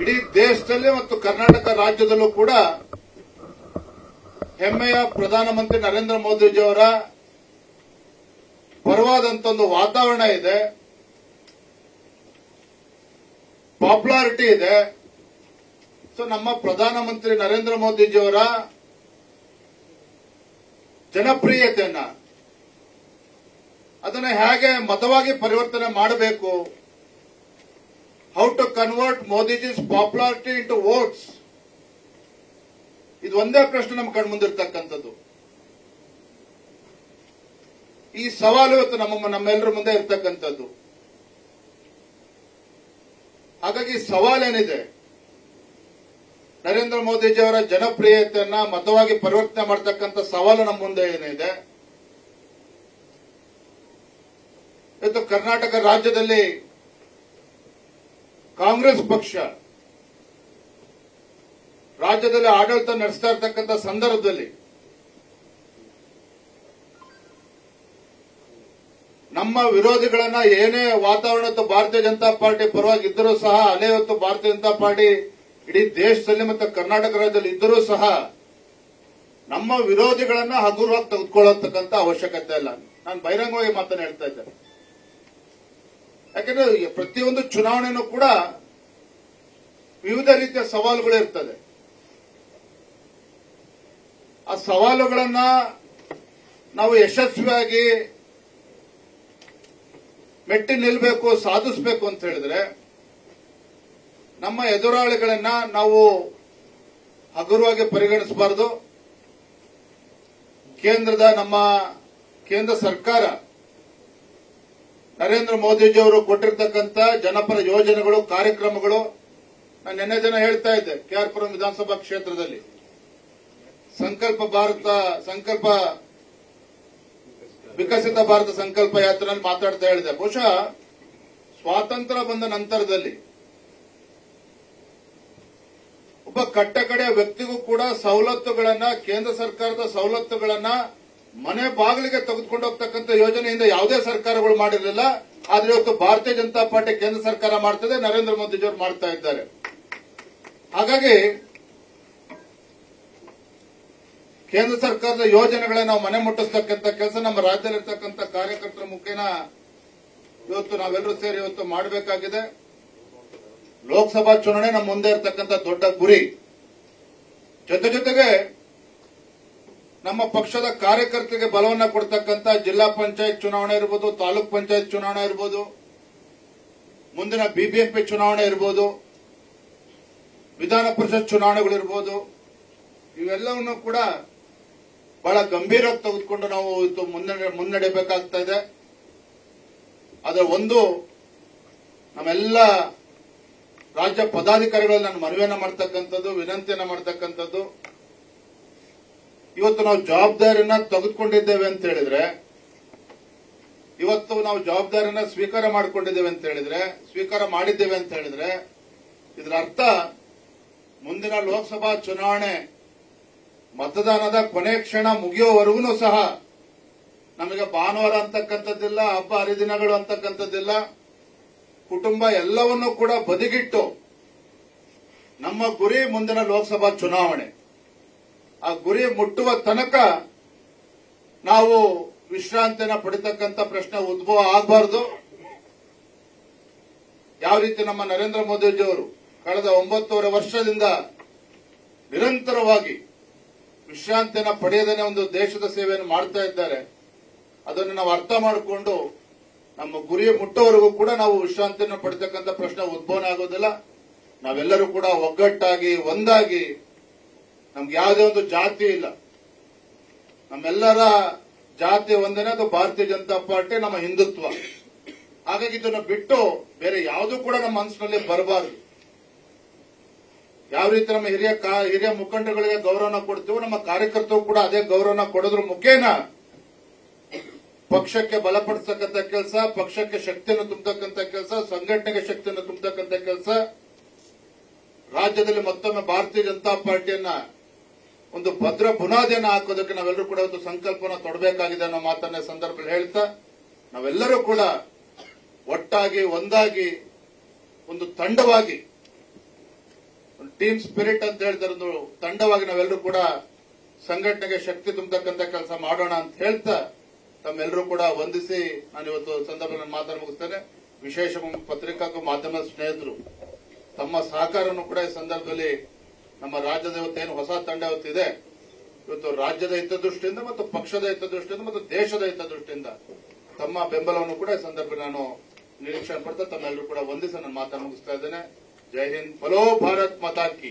ಇಡೀ ದೇಶದಲ್ಲಿ ಮತ್ತು ಕರ್ನಾಟಕ ರಾಜ್ಯದಲ್ಲೂ ಕೂಡ ಹೆಮ್ಮೆಯ ಪ್ರಧಾನಮಂತ್ರಿ ನರೇಂದ್ರ ಮೋದಿಜಿಯವರ ಪರವಾದಂತ ಒಂದು ವಾತಾವರಣ ಇದೆ. ಪಾಪ್ಯುಲಾರಿಟಿ ಇದೆ. ಸೊ, ನಮ್ಮ ಪ್ರಧಾನಮಂತ್ರಿ ನರೇಂದ್ರ ಮೋದಿಜಿಯವರ ಜನಪ್ರಿಯತೆಯನ್ನ ಅದನ್ನ ಹೇಗೆ ಮತವಾಗಿ ಪರಿವರ್ತನೆ ಮಾಡಬೇಕು how to convert Modiji's popularity into votes ಇದು ಒಂದೇ ಪ್ರಶ್ನೆ ನಮ್ಮ ಕಣ್ಮುಂದಿರ್ತಕ್ಕಂಥದ್ದು ಈ ಸವಾಲು ಇವತ್ತು ನಮ್ಮ ನಮ್ಮೆಲ್ಲರ ಮುಂದೆ ಇರ್ತಕ್ಕಂಥದ್ದು. ಹಾಗಾಗಿ ಸವಾಲೇನಿದೆ? ನರೇಂದ್ರ ಮೋದಿಜಿಯವರ ಜನಪ್ರಿಯತೆಯನ್ನ ಮತವಾಗಿ ಪರಿವರ್ತನೆ ಮಾಡತಕ್ಕಂಥ ಸವಾಲು ನಮ್ಮ ಮುಂದೆ ಏನಿದೆ? ಇವತ್ತು ಕರ್ನಾಟಕ ರಾಜ್ಯದಲ್ಲಿ ಕಾಂಗ್ರೆಸ್ ಪಕ್ಷ ರಾಜ್ಯದಲ್ಲಿ ಆಡಳಿತ ನಡೆಸ್ತಾ ಇರತಕ್ಕಂಥ ಸಂದರ್ಭದಲ್ಲಿ ನಮ್ಮ ವಿರೋಧಿಗಳನ್ನ ಏನೇ ವಾತಾವರಣ ಭಾರತೀಯ ಜನತಾ ಪಾರ್ಟಿ ಪರವಾಗಿ ಇದ್ದರೂ ಸಹ ಅಲೆ ಹೊತ್ತು ಭಾರತೀಯ ಜನತಾ ಪಾರ್ಟಿ ಇಡೀ ದೇಶದಲ್ಲಿ ಮತ್ತು ಕರ್ನಾಟಕ ರಾಜ್ಯದಲ್ಲಿ ಇದ್ದರೂ ಸಹ ನಮ್ಮ ವಿರೋಧಿಗಳನ್ನ ಹಗುರವಾಗಿ ತೆಗೆದುಕೊಳ್ಳತಕ್ಕಂಥ ಅವಶ್ಯಕತೆ ಇಲ್ಲ. ನಾನು ಬಹಿರಂಗವಾಗಿ ಮಾತನಾಡ್ತಾ ಹೇಳ್ತಾ ಇದ್ದೇನೆ. ಯಾಕಂದ್ರೆ ಪ್ರತಿಯೊಂದು ಚುನಾವಣೆನೂ ಕೂಡ ವಿವಿಧ ರೀತಿಯ ಸವಾಲುಗಳು ಇರ್ತದೆ. ಆ ಸವಾಲುಗಳನ್ನ ನಾವು ಯಶಸ್ವಿಯಾಗಿ ಮೆಟ್ಟಿ ನಿಲ್ಲಬೇಕು ಸಾಧಿಸಬೇಕು ಅಂತ ಹೇಳಿದ್ರೆ ನಮ್ಮ ಎದುರಾಳಿಗಳನ್ನ ನಾವು ಹಗುರವಾಗಿ ಪರಿಗಣಿಸಬಾರದು. ಕೇಂದ್ರದ ನಮ್ಮ ಕೇಂದ್ರ ಸರ್ಕಾರ ನರೇಂದ್ರ ಮೋದಿಜಿಯವರು ಕೊಟ್ಟಿರ್ತಕ್ಕಂಥ ಜನಪರ ಯೋಜನೆಗಳು, ಕಾರ್ಯಕ್ರಮಗಳು, ನಾನು ನಿನ್ನೆ ದಿನ ಹೇಳ್ತಾ ಇದ್ದೆ, ಕೆಆರ್ಪುರಂ ವಿಧಾನಸಭಾ ಕ್ಷೇತ್ರದಲ್ಲಿ. ಸಂಕಲ್ಪ ಭಾರತ, ಸಂಕಲ್ಪ ವಿಕಸಿತ ಭಾರತ ಸಂಕಲ್ಪ ಯಾತ್ರೆಯಲ್ಲಿ ಮಾತಾಡ್ತಾ ಹೇಳಿದೆ. ಬಹುಶಃ ಸ್ವಾತಂತ್ರ್ಯ ಬಂದ ನಂತರದಲ್ಲಿ ಒಬ್ಬ ಕಟ್ಟಕಡೆಯ ವ್ಯಕ್ತಿಗೂ ಕೂಡ ಸವಲತ್ತುಗಳನ್ನ, ಕೇಂದ್ರ ಸರ್ಕಾರದ ಸವಲತ್ತುಗಳನ್ನ ಮನೆ ಬಾಗಿಲಿಗೆ ತೆಗೆದುಕೊಂಡು ಹೋಗ್ತಕ್ಕಂಥ ಯೋಜನೆಯಿಂದ ಯಾವುದೇ ಸರ್ಕಾರಗಳು ಮಾಡಿರಲಿಲ್ಲ. ಆದ್ರೆ ಇವತ್ತು ಭಾರತೀಯ ಜನತಾ ಪಾರ್ಟಿ ಕೇಂದ್ರ ಸರ್ಕಾರ ಮಾಡ್ತದೆ, ನರೇಂದ್ರ ಮೋದಿಜಿಯವರು ಮಾಡ್ತಾ ಇದ್ದಾರೆ. ಹಾಗಾಗಿ ಕೇಂದ್ರ ಸರ್ಕಾರದ ಯೋಜನೆಗಳನ್ನ ನಾವು ಮನೆ ಮುಟ್ಟಿಸ್ತಕ್ಕಂಥ ಕೆಲಸ, ನಮ್ಮ ರಾಜ್ಯದಲ್ಲಿರ್ತಕ್ಕಂಥ ಕಾರ್ಯಕರ್ತರ ಮುಖೇನ ಇವತ್ತು ನಾವೆಲ್ಲರೂ ಸೇರಿ ಇವತ್ತು ಮಾಡಬೇಕಾಗಿದೆ. ಲೋಕಸಭಾ ಚುನಾವಣೆ ನಮ್ಮ ಮುಂದೆ ಇರತಕ್ಕಂಥ ದೊಡ್ಡ ಗುರಿ. ಜೊತೆ ಜೊತೆಗೆ ನಮ್ಮ ಪಕ್ಷದ ಕಾರ್ಯಕರ್ತರಿಗೆ ಬಲವನ್ನ ಕೊಡ್ತಕ್ಕಂಥ ಜಿಲ್ಲಾ ಪಂಚಾಯತ್ ಚುನಾವಣೆ ಇರ್ಬೋದು, ತಾಲೂಕ್ ಪಂಚಾಯತ್ ಚುನಾವಣೆ ಇರ್ಬೋದು, ಮುಂದಿನ ಬಿಬಿಎಂಪಿ ಚುನಾವಣೆ ಇರ್ಬೋದು, ವಿಧಾನ ಪರಿಷತ್ ಚುನಾವಣೆಗಳಿರ್ಬೋದು ಇವೆಲ್ಲವನ್ನು ಕೂಡ ಬಹಳ ಗಂಭೀರವಾಗಿ ತೆಗೆದುಕೊಂಡು ನಾವು ಇವತ್ತು ಮುನ್ನಡೆ ಮುನ್ನಡೆಯಬೇಕಾಗ್ತಾ ಇದೆ. ಅದರ ಒಂದು, ನಮ್ಮೆಲ್ಲ ರಾಜ್ಯ ಪದಾಧಿಕಾರಿಗಳಲ್ಲಿ ನಾನು ಮನವಿಯನ್ನ ಮಾಡ್ತಕ್ಕಂಥದ್ದು, ವಿನಂತಿಯನ್ನು ಮಾಡ್ತಕ್ಕಂಥದ್ದು ಇವತ್ತು ನಾವು ಜವಾಬ್ದಾರಿಯನ್ನ ತೆಗೆದುಕೊಂಡಿದ್ದೇವೆ ಅಂತ ಹೇಳಿದ್ರೆ, ಇವತ್ತು ನಾವು ಜವಾಬ್ದಾರಿಯನ್ನ ಸ್ವೀಕಾರ ಮಾಡಿಕೊಂಡಿದ್ದೇವೆ ಅಂತ ಹೇಳಿದ್ರೆ, ಸ್ವೀಕಾರ ಮಾಡಿದ್ದೇವೆ ಅಂತ ಹೇಳಿದ್ರೆ, ಇದರ ಅರ್ಥ ಮುಂದಿನ ಲೋಕಸಭಾ ಚುನಾವಣೆ ಮತದಾನದ ಕೊನೆ ಕ್ಷಣ ಮುಗಿಯುವವರೆಗೂ ಸಹ ನಮಗೆ ಭಾನುವಾರ ಅಂತಕ್ಕಂಥದ್ದಿಲ್ಲ, ಹಬ್ಬ ಹರಿದಿನಗಳು ಅಂತಕ್ಕಂಥದ್ದಿಲ್ಲ, ಕುಟುಂಬ ಎಲ್ಲವನ್ನೂ ಕೂಡ ಬದಿಗಿಟ್ಟು ನಮ್ಮ ಗುರಿ ಮುಂದಿನ ಲೋಕಸಭಾ ಚುನಾವಣೆ. ಆ ಗುರಿ ಮುಟ್ಟುವ ತನಕ ನಾವು ವಿಶ್ರಾಂತಿಯನ್ನು ಪಡಿತಕ್ಕಂಥ ಪ್ರಶ್ನೆ ಉದ್ಭವ ಆಗಬಾರದು. ಯಾವ ರೀತಿ ನಮ್ಮ ನರೇಂದ್ರ ಮೋದಿಜಿಯವರು ಕಳೆದ ಒಂಬತ್ತೂವರೆ ವರ್ಷದಿಂದ ನಿರಂತರವಾಗಿ ವಿಶ್ರಾಂತಿಯನ್ನು ಪಡೆಯದೇ ಒಂದು ದೇಶದ ಸೇವೆಯನ್ನು ಮಾಡ್ತಾ ಇದ್ದಾರೆ. ಅದನ್ನು ನಾವು ಅರ್ಥ ಮಾಡಿಕೊಂಡು ನಮ್ಮ ಗುರಿ ಮುಟ್ಟೋವರೆಗೂ ಕೂಡ ನಾವು ವಿಶ್ರಾಂತಿಯನ್ನು ಪಡಿತಕ್ಕಂಥ ಪ್ರಶ್ನೆ ಉದ್ಭವನ ಆಗೋದಿಲ್ಲ. ನಾವೆಲ್ಲರೂ ಕೂಡ ಒಗ್ಗಟ್ಟಾಗಿ, ಒಂದಾಗಿ ನಮ್ಗೆ ಯಾವುದೇ ಒಂದು ಜಾತಿ ಇಲ್ಲ. ನಮ್ಮೆಲ್ಲರ ಜಾತಿ ಒಂದೇನೆ ಅದು ಭಾರತೀಯ ಜನತಾ ಪಾರ್ಟಿ, ನಮ್ಮ ಹಿಂದುತ್ವ. ಹಾಗಾಗಿ ಇದನ್ನು ಬಿಟ್ಟು ಬೇರೆ ಯಾವುದೂ ಕೂಡ ನಮ್ಮ ಮನಸ್ಸಿನಲ್ಲಿ ಬರಬಾರದು. ಯಾವ ರೀತಿ ನಮ್ಮ ಹಿರಿಯ ಹಿರಿಯ ಮುಖಂಡಗಳಿಗೆ ಗೌರವನ ಕೊಡ್ತೀವೋ, ನಮ್ಮ ಕಾರ್ಯಕರ್ತರು ಕೂಡ ಅದೇ ಗೌರವನ ಕೊಡೋದ್ರ ಮುಖೇನ ಪಕ್ಷಕ್ಕೆ ಬಲಪಡಿಸತಕ್ಕಂಥ ಕೆಲಸ, ಪಕ್ಷಕ್ಕೆ ಶಕ್ತಿಯನ್ನು ತುಂಬತಕ್ಕಂಥ ಕೆಲಸ, ಸಂಘಟನೆಗೆ ಶಕ್ತಿಯನ್ನು ತುಂಬತಕ್ಕಂಥ ಕೆಲಸ, ರಾಜ್ಯದಲ್ಲಿ ಮತ್ತೊಮ್ಮೆ ಭಾರತೀಯ ಜನತಾ ಪಾರ್ಟಿಯನ್ನ ಒಂದು ಭದ್ರ ಬುನಾದಿಯನ್ನು ಹಾಕೋದಕ್ಕೆ ನಾವೆಲ್ಲರೂ ಕೂಡ ಒಂದು ಸಂಕಲ್ಪನ ತೊಡಬೇಕಾಗಿದೆ ಅನ್ನೋ ಮಾತನ್ನ ಸಂದರ್ಭದಲ್ಲಿ ಹೇಳ್ತಾ, ನಾವೆಲ್ಲರೂ ಕೂಡ ಒಟ್ಟಾಗಿ, ಒಂದಾಗಿ, ಒಂದು ತಂಡವಾಗಿ ಟೀಮ್ ಸ್ಪಿರಿಟ್ ಅಂತ ಹೇಳ್ತಾರೆ ಒಂದು ತಂಡವಾಗಿ ನಾವೆಲ್ಲರೂ ಕೂಡ ಸಂಘಟನೆಗೆ ಶಕ್ತಿ ತುಂಬತಕ್ಕಂತ ಕೆಲಸ ಮಾಡೋಣ ಅಂತ ಹೇಳ್ತಾ, ತಮ್ಮೆಲ್ಲರೂ ಕೂಡ ವಂದಿಸಿ ನಾನು ಇವತ್ತು ಸಂದರ್ಭದಲ್ಲಿ ಮಾತನ್ನು ಮುಗಿಸ್ತೇನೆ. ವಿಶೇಷ ಪತ್ರಿಕಾ ಮಾಧ್ಯಮ ಸ್ನೇಹಿತರು, ತಮ್ಮ ಸಹಕಾರವನ್ನು ಕೂಡ ಈ ಸಂದರ್ಭದಲ್ಲಿ ನಮ್ಮ ರಾಜ್ಯದ ಇವತ್ತೇನು ಹೊಸ ತಂಡ ಇವತ್ತಿದೆ ಇವತ್ತು ರಾಜ್ಯದ ಹಿತದೃಷ್ಟಿಯಿಂದ ಮತ್ತು ಪಕ್ಷದ ಹಿತದೃಷ್ಟಿಯಿಂದ ಮತ್ತು ದೇಶದ ಹಿತದೃಷ್ಟಿಯಿಂದ ತಮ್ಮ ಬೆಂಬಲವನ್ನು ಕೂಡ ಈ ಸಂದರ್ಭ ನಾನು ನಿರೀಕ್ಷೆ ಪಡ್ತಾ ತಮ್ಮೆಲ್ಲರೂ ಕೂಡ ಒಂದಿಸ ನನ್ನ ಮಾತನ್ನು ಮುಗಿಸ್ತಾ ಇದ್ದೇನೆ. ಜೈ ಹಿಂದ್. ಫಲೋ ಭಾರತ್ ಮಾತಾ ಕಿ